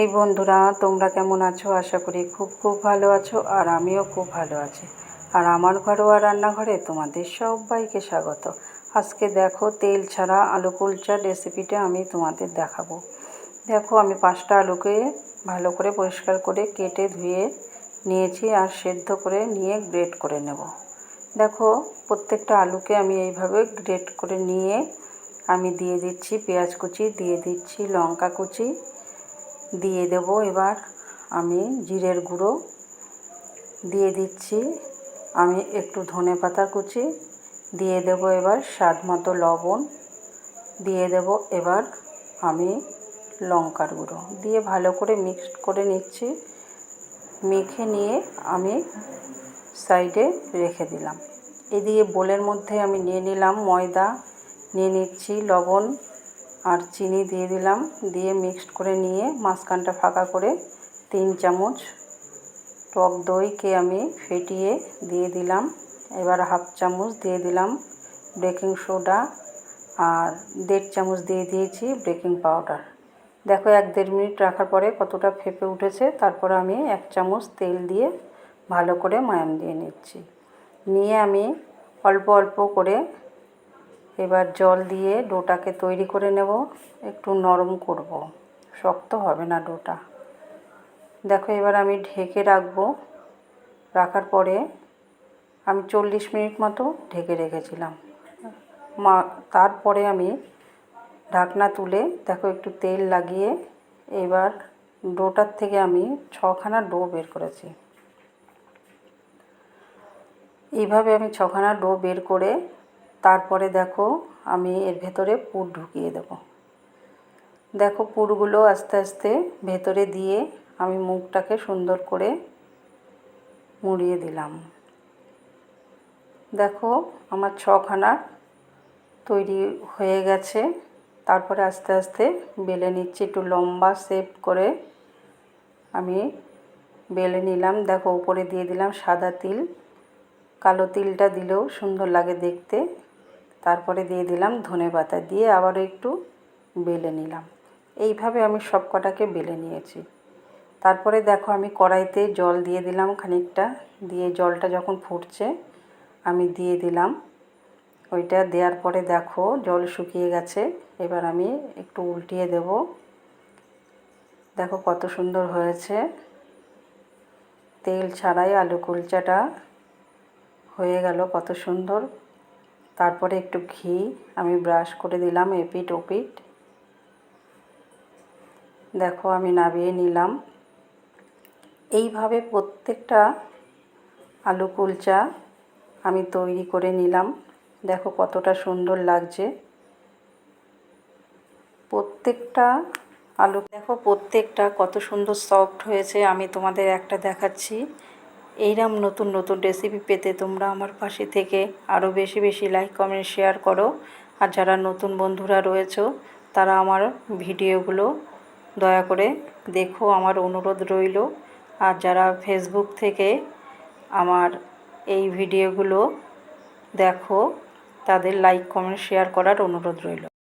এই বন্ধুরা, তোমরা কেমন আছো? আশা করি খুব খুব ভালো আছো আর আমিও খুব ভালো আছি। আর আমার ঘরোয়া রান্নাঘরে তোমাদের সবাইকে স্বাগত। আজকে দেখো, তেল ছাড়া আলু কুলচার রেসিপিটা আমি তোমাদের দেখাবো। দেখো, আমি পাঁচটা আলুকে ভালো করে পরিষ্কার করে কেটে ধুয়ে নিয়েছি আর সেদ্ধ করে নিয়ে গ্রেট করে নেব। দেখো, প্রত্যেকটা আলুকে আমি এইভাবে গ্রেট করে নিয়ে আমি দিয়ে দিচ্ছি পেঁয়াজ কুচি, দিয়ে দিচ্ছি লঙ্কা কুচি দিয়ে দেব। এবার আমি জিরের গুঁড়ো দিয়ে দিচ্ছি। আমি একটু ধনে পাতা কুচি দিয়ে দেব এবার স্বাদ মতো লবণ দিয়ে দেব। এবার আমি লঙ্কার গুঁড়ো দিয়ে ভালো করে মিক্সড করে নিচ্ছি। মেখে নিয়ে আমি সাইডে রেখে দিলাম। এদিকে বোলের মধ্যে আমি নিয়ে নিলাম ময়দা, নিয়ে নিচ্ছি লবণ আর চিনি দিয়ে দিলাম। দিয়ে মিক্সড করে নিয়ে মাঝখানটা ফাঁকা করে তিন চামচ টক দইকে আমি ফেটিয়ে দিয়ে দিলাম। এবার হাফ চামচ দিয়ে দিলাম বেকিং সোডা আর দেড় চামচ দিয়ে দিয়েছি বেকিং পাউডার দেখো এক দেড় মিনিট রাখার পরে কতটা ফেপে উঠেছে, তারপর আমি এক চামচ তেল দিয়ে ভালো করে মায়াম দিয়ে নিচ্ছি। নিয়ে আমি অল্প অল্প করে এবার জল দিয়ে ডোটাকে তৈরি করে নেব। একটু নরম করব। শক্ত হবে না ডোটা। দেখো এবার আমি ঢেকে রাখব। রাখার পরে আমি চল্লিশ মিনিট মতো ঢেকে রেখেছিলাম। মা, তারপরে আমি ঢাকনা তুলে দেখো একটু তেল লাগিয়ে এবার ডোটার থেকে আমি ছখানা ডো বের করেছি। এইভাবে আমি ছখানা ডো বের করে তারপরে দেখো আমি এর ভেতরে পুর ঢুকিয়ে দেব। দেখো পুরগুলো আস্তে আস্তে ভেতরে দিয়ে আমি মুখটাকে সুন্দর করে মুড়িয়ে দিলাম। দেখো আমার ছখানা তৈরি হয়ে গেছে। তারপরে আস্তে আস্তে বেলে নিচ্ছি, একটু লম্বা শেপ করে আমি বেলে নিলাম। দেখো উপরে দিয়ে দিলাম সাদা তিল। কালো তিলটা দিলেও সুন্দর লাগে দেখতে। তারপরে দিয়ে দিলাম ধনে পাতা দিয়ে আবারও একটু বেলে নিলাম। এইভাবে আমি সব কটাকে বেলে নিয়েছি। তারপরে দেখো আমি কড়াইতে জল দিয়ে দিলাম খানিকটা। দিয়ে জলটা যখন ফুটছে, আমি দিয়ে দিলাম। ওইটা দেওয়ার পরে দেখো জল শুকিয়ে গেছে। এবার আমি একটু উল্টিয়ে দেব। দেখো কত সুন্দর হয়েছে। তেল ছাড়াই আলু কুলচাটা হয়ে গেল কত সুন্দর। তারপরে একটু ঘি আমি ব্রাশ করে দিলাম এপিট ওপিট। দেখো আমি নাবিয়ে নিলাম। এইভাবে প্রত্যেকটা আলু কুলচা আমি তৈরি করে নিলাম। দেখো কতটা সুন্দর লাগছে। প্রত্যেকটা আলু, দেখো প্রত্যেকটা কত সুন্দর সফট হয়েছে। আমি তোমাদের একটা দেখাচ্ছি। এইরকম নতুন নতুন রেসিপি পেতে তোমরা আমার পাশে থেকে আরও বেশি বেশি লাইক কমেন্ট শেয়ার করো। আর যারা নতুন বন্ধুরা রয়েছে, তারা আমার ভিডিওগুলো দয়া করে দেখো, আমার অনুরোধ রইল। আর যারা ফেসবুক থেকে আমার এই ভিডিওগুলো দেখো, তাদের লাইক কমেন্ট শেয়ার করার অনুরোধ রইল।